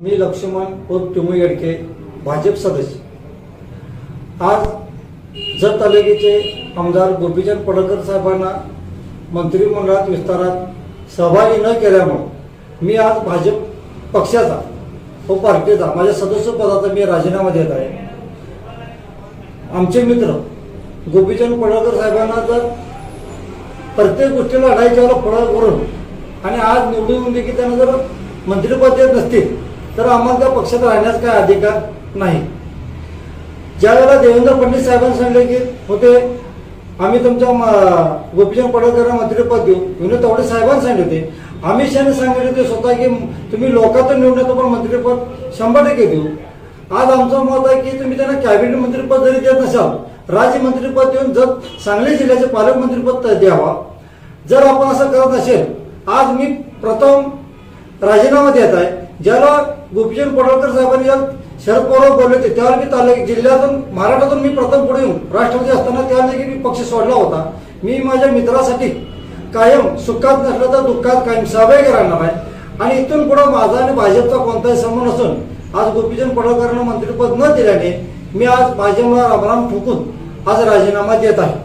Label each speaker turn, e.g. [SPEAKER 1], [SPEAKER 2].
[SPEAKER 1] मी लक्ष्मण उर्फ टिमू येडके भाजप सदस्य. आज जत तालुक्याचे आमदार गोपीचंद पडळकर साहेबांना मंत्रिमंडळात विस्तारात सहभागी न केल्यामुळं मी आज भाजप पक्षाचा व पार्टीचा माझ्या सदस्य पदाचा मी राजीनामा देत आहे. आमचे मित्र गोपीचंद पडळकर साहेबांना जर प्रत्येक गोष्टीला लढायच्या वेळेला पुढं करून आणि आज निवडून की त्यांना जर मंत्रिपद देत नसतील तर आम्हाला त्या पक्षात राहण्यास काय अधिकार नाही. ज्या वेळेला देवेंद्र फडणवीस साहेबांनी सांगितले की होते आम्ही तुमच्या गोपीचंद पडळकरांना मंत्रिपद देऊ. विनोद तावडे साहेबांनी सांगितले होते. अमित शहाने सांगितले होते स्वतः की तुम्ही लोकातून निवडण्याचं पण मंत्रिपद शंभर टक्के देऊ. आज आमचं मत आहे की तुम्ही त्यांना कॅबिनेट मंत्रिपद जरी देत नसाल राज्यमंत्रीपद देऊन जर सांगली जिल्ह्याचे पालकमंत्रीपद द्यावा. जर आपण असं करत असेल आज मी प्रथम राजीनामा देत आहे ज्याला गोपीचंद पडळकर साहेबांनी शरद पवार बोलले होते. त्यावेळी मी तालुक्या जिल्ह्यातून महाराष्ट्रातून मी प्रथम पुढे येऊन राष्ट्रपती असताना त्यावेळी मी पक्ष सोडला होता. मी माझ्या मित्रासाठी कायम सुखात नसलं तर दुःखात कायम सहभागी राहणार आहे. आणि इथून पुढे माझा आणि भाजपचा कोणताही संबंध नसून आज गोपीचंद पडळकरांना मंत्रिपद न दिल्याने मी आज भाजपला रामराम ठोकून आज राजीनामा देत आहे.